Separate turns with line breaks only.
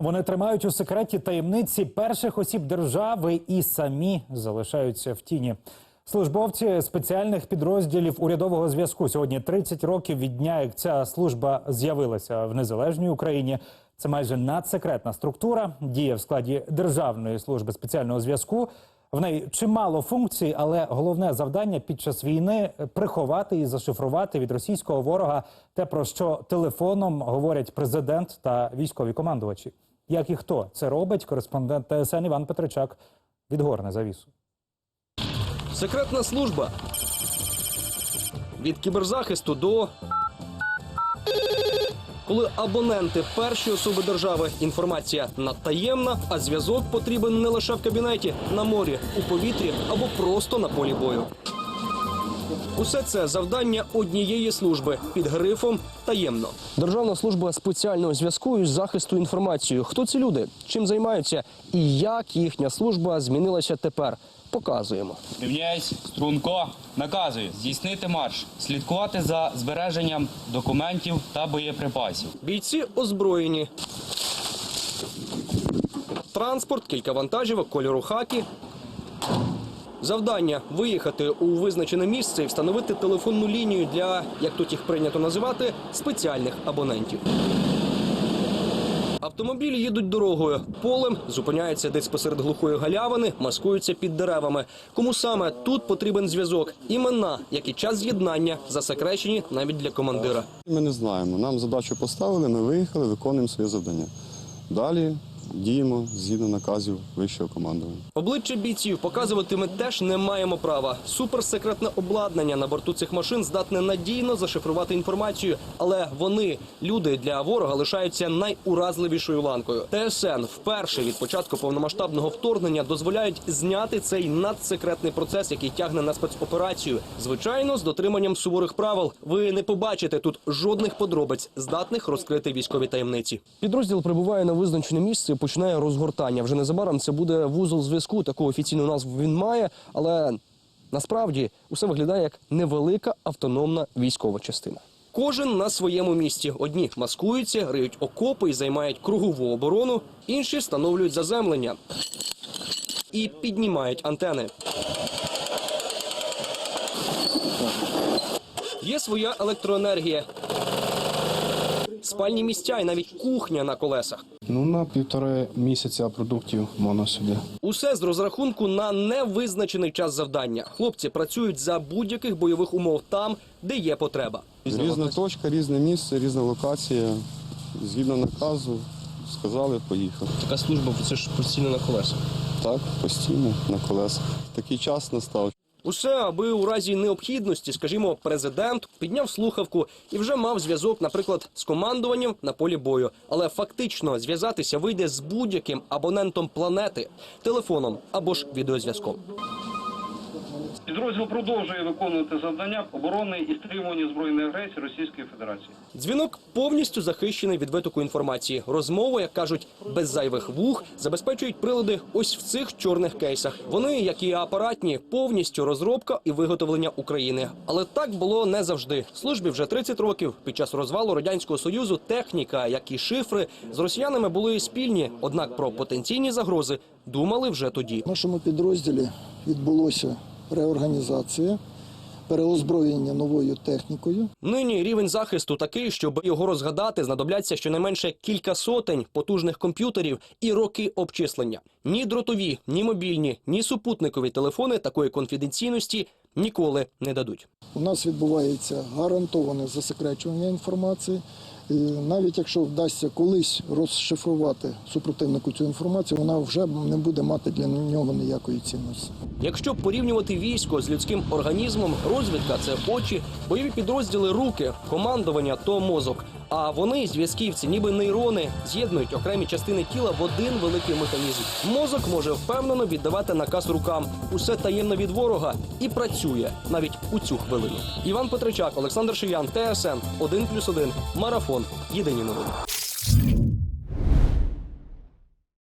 Вони тримають у секреті таємниці перших осіб держави і самі залишаються в тіні. Службовці спеціальних підрозділів урядового зв'язку сьогодні 30 років від дня, як ця служба з'явилася в незалежній Україні. Це майже надсекретна структура, діє в складі Державної служби спеціального зв'язку. В неї чимало функцій, але головне завдання під час війни приховати і зашифрувати від російського ворога те, про що телефоном говорять президент та військові командувачі. Як і хто це робить, кореспондент ТСН Іван Петричак відгорне завісу.
Секретна служба. Від кіберзахисту до. Коли абоненти перші особи держави, інформація надтаємна, а зв'язок потрібен не лише в кабінеті, на морі, у повітрі або просто на полі бою. Усе це завдання однієї служби під грифом таємно. Державна служба спеціального зв'язку і захисту інформацією. Хто ці люди? Чим займаються і як їхня служба змінилася тепер? Показуємо.
Рівняйсь, струнко, наказую здійснити марш, слідкувати за збереженням документів та боєприпасів.
Бійці озброєні. Транспорт, кілька вантажівок, кольору хакі. Завдання виїхати у визначене місце і встановити телефонну лінію для, як тут їх прийнято називати, спеціальних абонентів. Автомобілі їдуть дорогою, полем, зупиняються десь посеред глухої галявини, маскуються під деревами. Кому саме тут потрібен зв'язок? Імена, як і час з'єднання, засекречені навіть для командира.
Ми не знаємо. Нам задачу поставили, ми виїхали, виконуємо своє завдання. Далі діємо згідно наказів вищого командування.
Обличчя бійців показувати ми теж не маємо права. Суперсекретне обладнання на борту цих машин здатне надійно зашифрувати інформацію, але вони, люди для ворога, лишаються найуразливішою ланкою. ТСН вперше від початку повномасштабного вторгнення дозволяють зняти цей надсекретний процес, який тягне на спецоперацію. Звичайно, з дотриманням суворих правил. Ви не побачите тут жодних подробиць, здатних розкрити військові таємниці. Підрозділ прибуває на визначене місце і починає розгортання. Вже незабаром це буде вузол зв'язку. Таку офіційну назву він має, але насправді усе виглядає як невелика автономна військова частина. Кожен на своєму місці. Одні маскуються, риють окопи і займають кругову оборону, інші встановлюють заземлення і піднімають антени. Є своя електроенергія, спальні місця і навіть кухня на колесах.
Ну, на півтори місяця продуктів можна сюди.
Усе з розрахунку на невизначений час завдання. Хлопці працюють за будь-яких бойових умов там, де є потреба.
Різна точка, різне місце, різна локація. Згідно наказу, сказали, поїхав.
Така служба це ж постійно на колесах.
Так, постійно на колесах. Такий час настав.
Усе, аби у разі необхідності, скажімо, президент підняв слухавку і вже мав зв'язок, наприклад, з командуванням на полі бою. Але фактично зв'язатися вийде з будь-яким абонентом планети телефоном або ж відеозв'язком.
Підрозділ продовжує виконувати завдання оборони і стримування збройної агресії Російської Федерації.
Дзвінок повністю захищений від витоку інформації. Розмову, як кажуть, без зайвих вух забезпечують прилади ось в цих чорних кейсах. Вони, як і апаратні, повністю розробка і виготовлення України. Але так було не завжди. Службі вже 30 років. Під час розвалу радянського союзу техніка, як і шифри, з росіянами були спільні. Однак про потенційні загрози думали вже тоді.
В нашому підрозділі відбулося реорганізація, переозброєння новою технікою.
Нині рівень захисту такий, щоб його розгадати, знадобляться щонайменше кілька сотень потужних комп'ютерів і роки обчислення. Ні дротові, ні мобільні, ні супутникові телефони такої конфіденційності ніколи не дадуть.
У нас відбувається гарантоване засекречування інформації. І навіть якщо вдасться колись розшифрувати супротивнику цю інформацію, вона вже не буде мати для нього ніякої цінності.
Якщо порівнювати військо з людським організмом, розвідка це очі, бойові підрозділи руки, командування то мозок. А вони, зв'язківці, ніби нейрони, з'єднують окремі частини тіла в один великий механізм. Мозок може впевнено віддавати наказ рукам. Усе таємно від ворога і працює навіть у цю хвилину. Іван Петричак, Олександр Шиян, ТСН 1+,1, Марафон. Єдині новини.